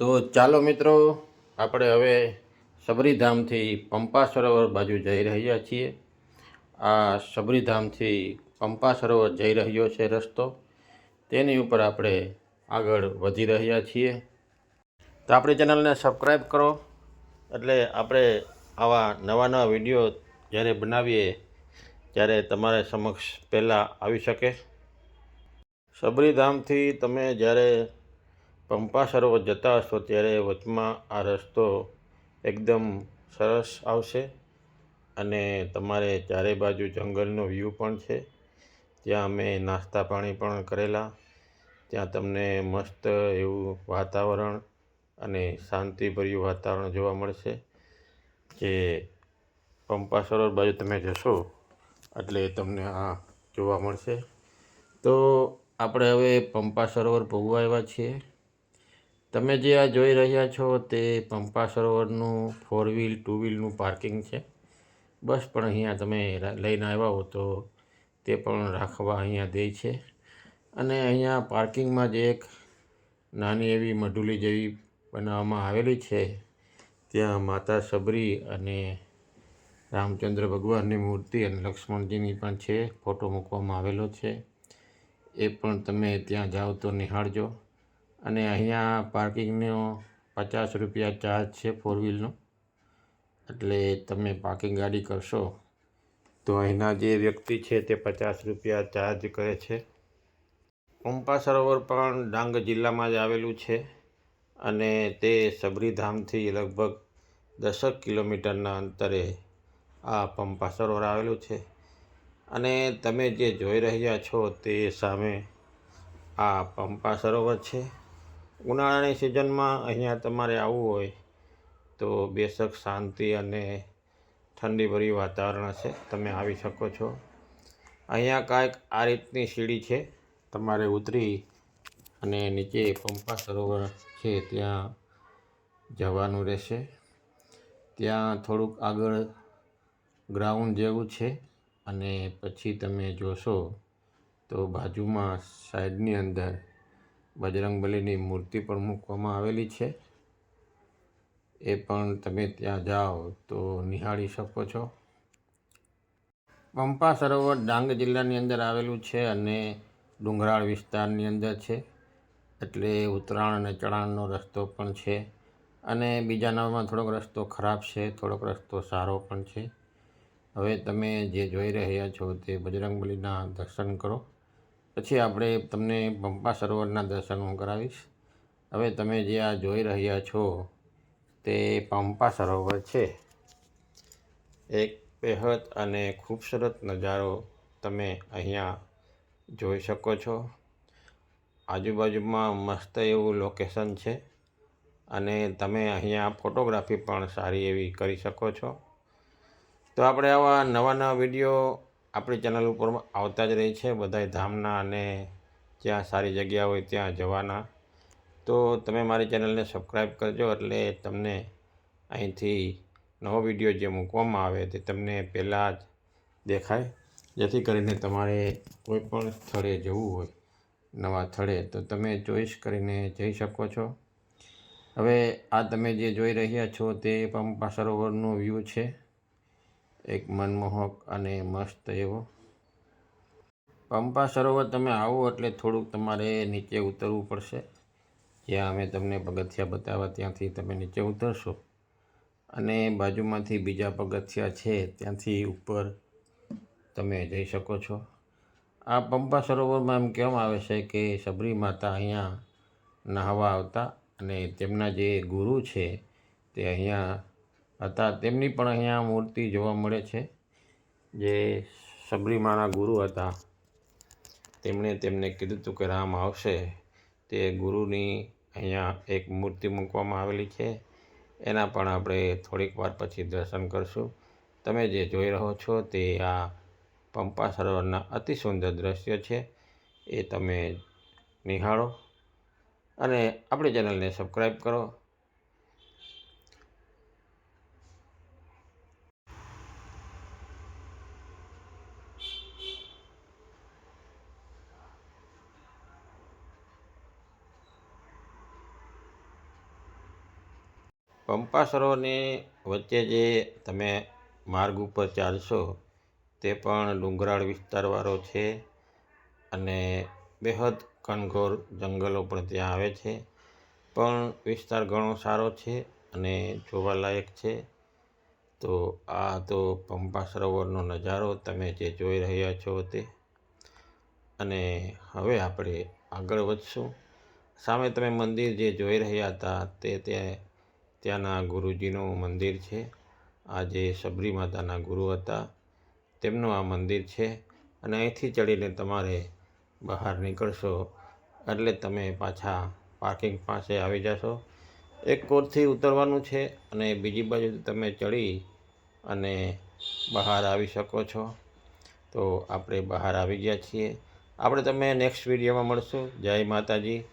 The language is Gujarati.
તો ચાલો મિત્રો, આપણે હવે સબરીધામથી પંપા સરોવર બાજુ જઈ રહ્યા છીએ. આ સબરીધામથી પંપા સરોવર જઈ રહ્યો છે રસ્તો. તેની ઉપર આપણે આગળ વધી રહ્યા છીએ. તો આપણી ચેનલને સબસ્ક્રાઈબ કરો, એટલે આપણે આવા નવા નવા વીડિયો જ્યારે બનાવીએ ત્યારે તમારે સમક્ષ પહેલાં આવી શકે. સબરીધામથી તમે જ્યારે પંપા સરોવર જતા હશો ત્યારે વચમાં આ રસ્તો એકદમ સરસ આવશે અને તમારે ચારે બાજુ જંગલનો વ્યૂ પણ છે. ત્યાં અમે નાસ્તા પાણી પણ કરેલા. ત્યાં તમને મસ્ત એવું વાતાવરણ અને શાંતિભર્યું વાતાવરણ જોવા મળશે જે પંપા સરોવર બાજુ તમે જશો એટલે તમને આ જોવા મળશે. તો આપણે હવે પંપા સરોવર પહોંચવા આવ્યા છીએ. તમે જે આ જોઈ રહ્યા છો તે પંપા સરોવરનું ફોર વ્હીલ ટુ વ્હીલનું પાર્કિંગ છે. બસ પણ અહીંયા તમે લઈને આવ્યા હો તો તે પણ રાખવા અહીંયા દે છે. અને અહીંયા પાર્કિંગમાં જ એક નાની એવી મઢુલી જેવી બનાવવામાં આવેલી છે, ત્યાં માતા સબરી અને રામચંદ્ર ભગવાનની મૂર્તિ અને લક્ષ્મણજીની પણ છે, ફોટો મૂકવામાં આવેલો છે. એ પણ તમે ત્યાં જાઓ તો નિહાળજો. અને અહીંયા પાર્કિંગનો પચાસ રૂપિયા ચાર્જ છે ફોર વ્હીલનો એટલે તમે પાર્કિંગ ગાડી કરશો તો અહીંના જે વ્યક્તિ છે તે પચાસ રૂપિયા ચાર્જ કરે છે. પંપા સરોવર પણ ડાંગ જિલ્લામાં જ આવેલું છે અને તે સબરીધામથી લગભગ દસક કિલોમીટરના અંતરે આ પંપા સરોવર આવેલું છે. અને તમે જે જોઈ રહ્યા છો તે સામે આ પંપા સરોવર છે. ઉનાળાની સિઝનમાં અહીંયા તમારે આવવું હોય તો બેશક શાંતિ અને ઠંડીભરી વાતાવરણ હશે. તમે આવી શકો છો. અહીંયા કાંઈક આ રીતની સીડી છે. તમારે ઉતરી અને નીચે પંપા સરોવર છે, ત્યાં જવાનું રહેશે. ત્યાં થોડુંક આગળ ગ્રાઉન્ડ જેવું છે અને પછી તમે જોશો તો બાજુમાં સાઈડની અંદર બજરંગબલીની મૂર્તિ પણ મૂકવામાં આવેલી છે. એ પણ તમે ત્યાં જાઓ તો નિહાળી શકો છો. પંપા સરોવર ડાંગ જિલ્લાની અંદર આવેલું છે અને ડુંગરાળ વિસ્તારની અંદર છે. એટલે ઉતરાણ અને ચઢાણનો રસ્તો પણ છે. અને બીજા નામમાં થોડોક રસ્તો ખરાબ છે, થોડોક રસ્તો સારો પણ છે. હવે તમે જે જોઈ રહ્યા છો તે બજરંગબલીના દર્શન કરો. પછી આપણે તમને પંપા સરોવરના દર્શન હું કરાવીશ. હવે તમે જે આ જોઈ રહ્યા છો તે પંપા સરોવર છે. એક બેહદ અને ખૂબસૂરત નજારો તમે અહીંયા જોઈ શકો છો. આજુબાજુમાં મસ્ત એવું લોકેશન છે અને તમે અહીંયા ફોટોગ્રાફી પણ સારી એવી કરી શકો છો. તો આપણે આવા નવા નવા વીડિયો આપણી ચેનલ ઉપર આવતા જ રહે છે બધાય ધામના અને જ્યાં સારી જગ્યા હોય ત્યાં જવાના. તો તમે મારી ચેનલને સબસ્ક્રાઈબ કરજો એટલે તમને અહીંથી નવો વીડિયો જે મૂકવામાં આવે તે તમને પહેલાં જ દેખાય. જેથી કરીને તમારે કોઈ પણ સ્થળે જવું હોય, નવા સ્થળે, તો તમે ચોઈસ કરીને જઈ શકો છો. હવે આ તમે જે જોઈ રહ્યા છો તે પંપા સરોવરનો વ્યૂ છે. એક મનમોહક અને મસ્ત એવો. પંપા સરોવર તમે આવો એટલે થોડુંક તમારે નીચે ઉતરવું પડશે. જ્યાં અમે તમને પગથિયા બતાવ્યા ત્યાંથી તમે નીચે ઉતરશો. અને બાજુમાંથી બીજા પગથિયા છે ત્યાંથી ઉપર તમે જઈ શકો છો. આ પંપા સરોવરમાં એમ કહેવામાં આવે છે કે સબરી માતા અહીંયા નહાવા આવતા અને તેમના જે ગુરુ છે તે અહીંયા હતા. તેમની પણ અહીંયા મૂર્તિ જોવા મળે છે. જે સબરીમાના ગુરુ હતા. તેમણે તેમને કીધું હતું કે રામ આવશે. તે ગુરુની અહીંયા એક મૂર્તિ મૂકવામાં આવેલી છે. એના પણ આપણે થોડીક વાર પછી દર્શન કરશું. તમે જે જોઈ રહ્યો છો તે આ પંપા સરોવરના અતિ સુંદર દ્રશ્ય છે. એ તમે નિહાળો. અને આપણી ચેનલને સબસ્ક્રાઈબ કરો. પંપા સરોવરની વચ્ચે જે તમે માર્ગ ઉપર ચાલશો, તે પણ ડુંગરાળ વિસ્તારવાળો છે અને બેહદ કનઘોર જંગલો પણ ત્યાં આવે છે. પણ વિસ્તાર ઘણો સારો છે અને જોવાલાયક છે. તો આ તો પંપા સરોવરનો નજારો તમે જે જોઈ રહ્યા છો તે. અને હવે આપણે આગળ વધશું. સામે તમે મંદિર જે જોઈ રહ્યા હતા તે ત્યાં ત્યાંના ગુરુજીનું મંદિર છે. આ જે સબરી માતાના ગુરુ હતા. તેમનું આ મંદિર છે અને અહીંથી ચડીને તમારે બહાર નીકળશો એટલે તમે પાછા પાર્કિંગ પાસે આવી જશો. એક કોરથી ઉતરવાનું છે અને બીજી બાજુ તમે ચડી અને બહાર આવી શકો છો. તો આપણે બહાર આવી ગયા છીએ. આપણે તમે નેક્સ્ટ વિડીયોમાં મળશું. જય માતાજી.